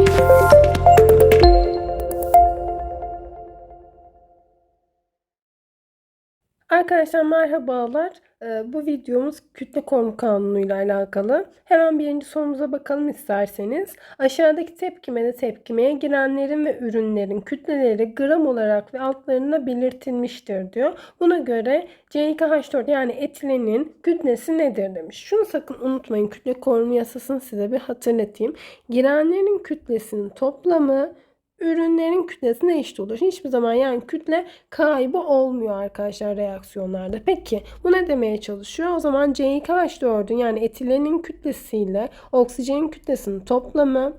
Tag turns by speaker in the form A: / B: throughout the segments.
A: Música Arkadaşlar merhabalar. Ee, bu videomuz kütle korumu kanunu ile alakalı. Hemen birinci sorumuza bakalım isterseniz. Aşağıdaki tepkimede tepkimeye girenlerin ve ürünlerin kütleleri gram olarak ve altlarında belirtilmiştir diyor. Buna göre C2H4 yani etilenin kütlesi nedir demiş. Şunu sakın unutmayın kütle korumu yasasını size bir hatırlatayım. Girenlerin kütlesinin toplamı ürünlerin kütlesine eşit olur. Hiçbir zaman yani kütle kaybı olmuyor arkadaşlar reaksiyonlarda. Peki bu ne demeye çalışıyor? O zaman C2H4'ün yani etilenin kütlesiyle oksijenin kütlesinin toplamı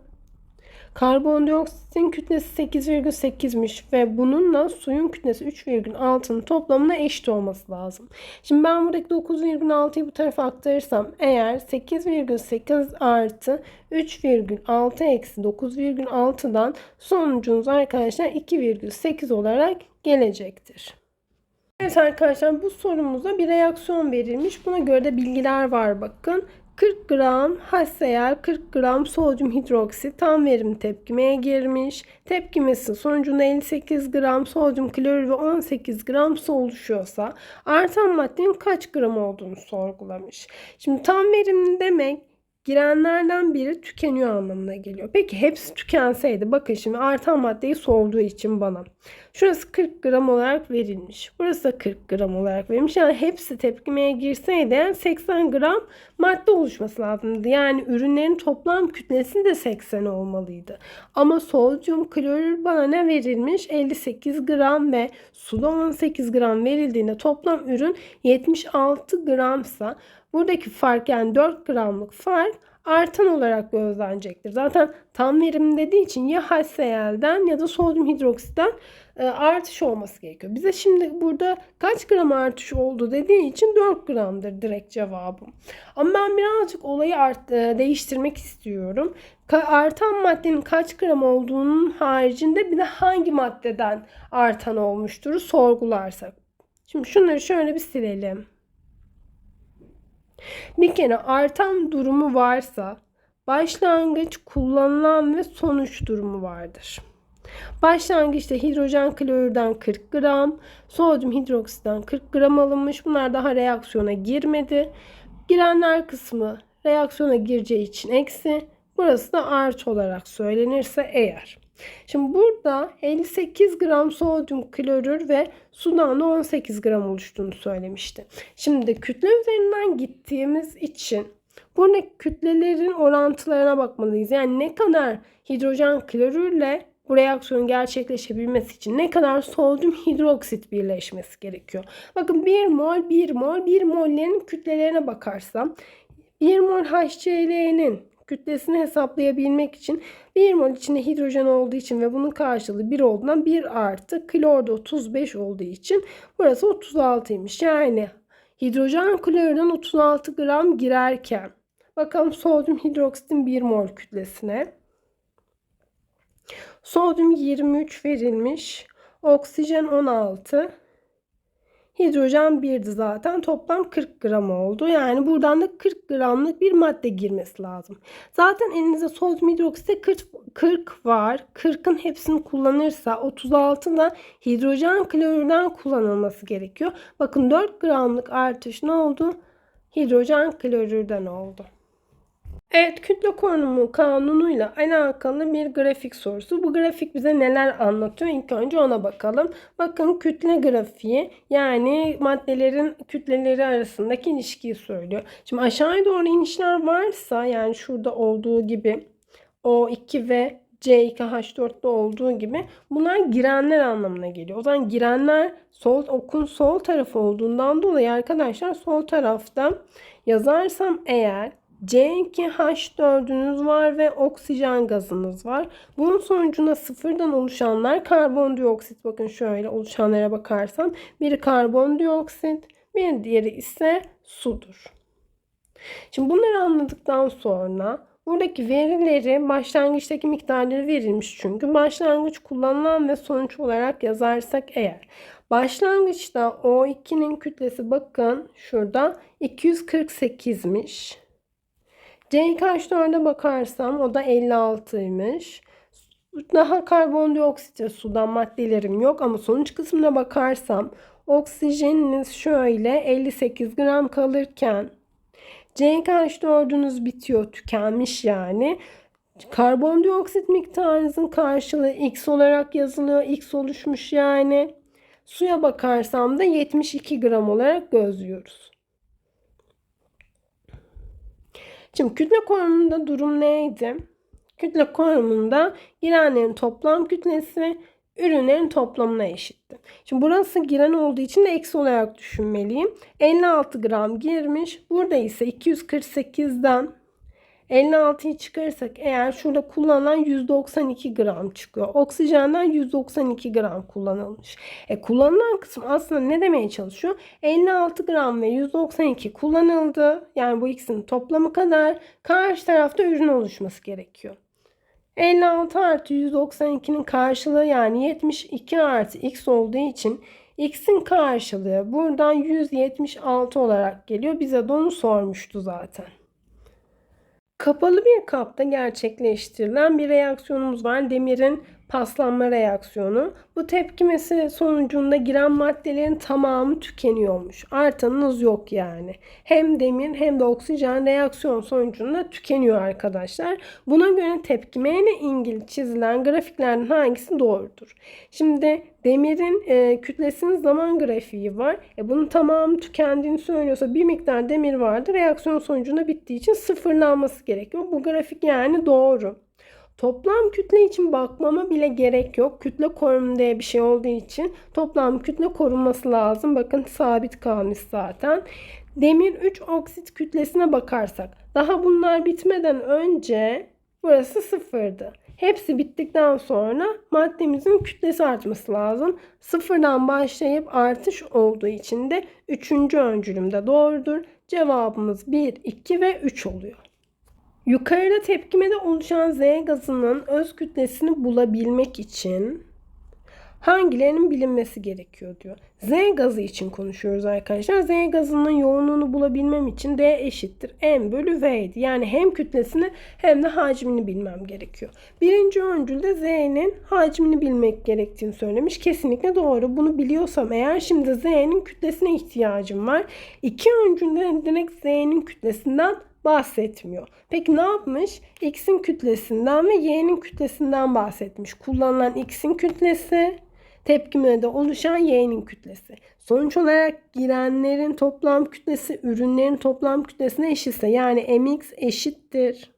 A: Karbondioksitin kütlesi 8,8'miş ve bununla suyun kütlesi 3,6'nın toplamına eşit olması lazım. Şimdi ben buradaki 9,6'yı bu tarafa aktarırsam eğer 8,8 artı 3,6 eksi 9,6'dan sonucunuz arkadaşlar 2,8 olarak gelecektir. Evet arkadaşlar bu sorumuzda bir reaksiyon verilmiş. Buna göre de bilgiler var bakın. 40 gram HCl 40 gram sodyum hidroksit tam verim tepkimeye girmiş. Tepkimesi sonucunda 58 gram sodyum klorür ve 18 gram su oluşuyorsa artan maddenin kaç gram olduğunu sorgulamış. Şimdi tam verimli demek girenlerden biri tükeniyor anlamına geliyor. Peki hepsi tükenseydi bakın şimdi artan maddeyi sorduğu için bana. Şurası 40 gram olarak verilmiş. Burası da 40 gram olarak verilmiş. Yani hepsi tepkimeye girseydi yani 80 gram madde oluşması lazımdı. Yani ürünlerin toplam kütlesi de 80 olmalıydı. Ama sodyum klorür bana ne verilmiş? 58 gram ve suda 18 gram verildiğinde toplam ürün 76 gramsa buradaki fark yani 4 gramlık fark artan olarak gözlenecektir. Zaten tam verim dediği için ya HCl'den ya da sodyum hidroksitten e, artış olması gerekiyor. Bize şimdi burada kaç gram artış oldu dediği için 4 gramdır direkt cevabım. Ama ben birazcık olayı art, e, değiştirmek istiyorum. Artan maddenin kaç gram olduğunun haricinde bir de hangi maddeden artan olmuştur sorgularsak. Şimdi şunları şöyle bir silelim. Bir kere artan durumu varsa başlangıç, kullanılan ve sonuç durumu vardır. Başlangıçta hidrojen klorürden 40 gram, sodyum hidroksitten 40 gram alınmış. Bunlar daha reaksiyona girmedi. Girenler kısmı reaksiyona gireceği için eksi. Burası da artı olarak söylenirse eğer. Şimdi burada 58 gram sodyum klorür ve sudan da 18 gram oluştuğunu söylemişti. Şimdi kütle üzerinden gittiğimiz için buradaki kütlelerin orantılarına bakmalıyız. Yani ne kadar hidrojen klorürle bu reaksiyonun gerçekleşebilmesi için ne kadar sodyum hidroksit birleşmesi gerekiyor. Bakın 1 mol 1 mol 1 mollerin kütlelerine bakarsam 1 mol HCl'nin kütlesini hesaplayabilmek için 1 mol içinde hidrojen olduğu için ve bunun karşılığı 1 olduğundan 1 artı klorda 35 olduğu için burası 36'ymış. Yani hidrojen klordan 36 gram girerken bakalım sodyum hidroksitin 1 mol kütlesine. Sodyum 23 verilmiş. Oksijen 16. Hidrojen 1'di zaten. Toplam 40 gram oldu. Yani buradan da 40 gramlık bir madde girmesi lazım. Zaten elinizde sodyum hidroksite 40, 40 var. 40'ın hepsini kullanırsa 36 da hidrojen klorürden kullanılması gerekiyor. Bakın 4 gramlık artış ne oldu? Hidrojen klorürden oldu. Evet, kütle korunumu kanunuyla alakalı bir grafik sorusu. Bu grafik bize neler anlatıyor? İlk önce ona bakalım. Bakın kütle grafiği yani maddelerin kütleleri arasındaki ilişkiyi söylüyor. Şimdi aşağıya doğru inişler varsa yani şurada olduğu gibi O2 ve C2H4'te olduğu gibi bunlar girenler anlamına geliyor. O zaman girenler sol okun sol tarafı olduğundan dolayı arkadaşlar sol tarafta yazarsam eğer C2H4'ünüz var ve oksijen gazınız var. Bunun sonucunda sıfırdan oluşanlar karbondioksit. Bakın şöyle oluşanlara bakarsam biri karbondioksit, bir diğeri ise sudur. Şimdi bunları anladıktan sonra buradaki verileri başlangıçtaki miktarları verilmiş çünkü başlangıç kullanılan ve sonuç olarak yazarsak eğer başlangıçta O2'nin kütlesi bakın şurada 248'miş. CH4'e bakarsam o da 56'ymış. Daha karbondioksit ve sudan maddelerim yok ama sonuç kısmına bakarsam oksijeniniz şöyle 58 gram kalırken CH4'ünüz bitiyor, tükenmiş yani. Karbondioksit miktarınızın karşılığı X olarak yazılıyor. X oluşmuş yani. Suya bakarsam da 72 gram olarak gözlüyoruz. Şimdi kütle korumunda durum neydi? Kütle korumunda girenlerin toplam kütlesi ürünlerin toplamına eşitti. Şimdi burası giren olduğu için de eksi olarak düşünmeliyim. 56 gram girmiş. Burada ise 248'den 56'yı çıkarırsak eğer şurada kullanılan 192 gram çıkıyor. Oksijenden 192 gram kullanılmış. E kullanılan kısım aslında ne demeye çalışıyor? 56 gram ve 192 kullanıldı. Yani bu ikisinin toplamı kadar karşı tarafta ürün oluşması gerekiyor. 56 artı 192'nin karşılığı yani 72 artı x olduğu için x'in karşılığı buradan 176 olarak geliyor. Bize de onu sormuştu zaten. Kapalı bir kapta gerçekleştirilen bir reaksiyonumuz var. Demirin paslanma reaksiyonu. Bu tepkimesi sonucunda giren maddelerin tamamı tükeniyormuş. Artanınız yok yani. Hem demir hem de oksijen reaksiyon sonucunda tükeniyor arkadaşlar. Buna göre tepkimeyle ilgili çizilen grafiklerden hangisi doğrudur? Şimdi demirin e, kütlesinin zaman grafiği var. E, bunun tamamı tükendiğini söylüyorsa bir miktar demir vardı. Reaksiyon sonucunda bittiği için sıfırlanması gerekiyor. Bu grafik yani doğru. Toplam kütle için bakmama bile gerek yok. Kütle korumu diye bir şey olduğu için toplam kütle korunması lazım. Bakın sabit kalmış zaten. Demir 3 oksit kütlesine bakarsak daha bunlar bitmeden önce burası sıfırdı. Hepsi bittikten sonra maddemizin kütlesi artması lazım. Sıfırdan başlayıp artış olduğu için de 3. öncülümde doğrudur. Cevabımız 1, 2 ve 3 oluyor. Yukarıda tepkimede oluşan Z gazının öz kütlesini bulabilmek için hangilerinin bilinmesi gerekiyor diyor. Z gazı için konuşuyoruz arkadaşlar. Z gazının yoğunluğunu bulabilmem için D eşittir M bölü V'ydi. Yani hem kütlesini hem de hacmini bilmem gerekiyor. Birinci öncülde Z'nin hacmini bilmek gerektiğini söylemiş. Kesinlikle doğru. Bunu biliyorsam eğer şimdi Z'nin kütlesine ihtiyacım var. İki öncülde direkt Z'nin kütlesinden bahsetmiyor. Peki ne yapmış? X'in kütlesinden ve Y'nin kütlesinden bahsetmiş. Kullanılan X'in kütlesi, tepkimede oluşan Y'nin kütlesi. Sonuç olarak girenlerin toplam kütlesi ürünlerin toplam kütlesine eşitse yani mx eşittir.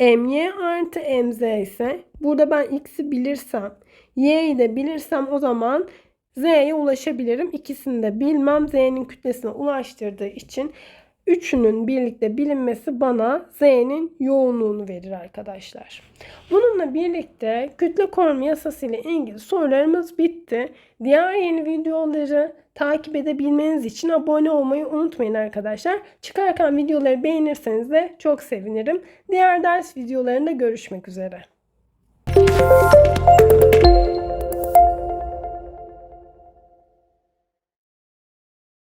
A: my artı mz ise burada ben x'i bilirsem y'yi de bilirsem o zaman z'ye ulaşabilirim. İkisini de bilmem z'nin kütlesine ulaştırdığı için Üçünün birlikte bilinmesi bana Z'nin yoğunluğunu verir arkadaşlar. Bununla birlikte kütle koruma yasası ile ilgili sorularımız bitti. Diğer yeni videoları takip edebilmeniz için abone olmayı unutmayın arkadaşlar. Çıkarken videoları beğenirseniz de çok sevinirim. Diğer ders videolarında görüşmek üzere.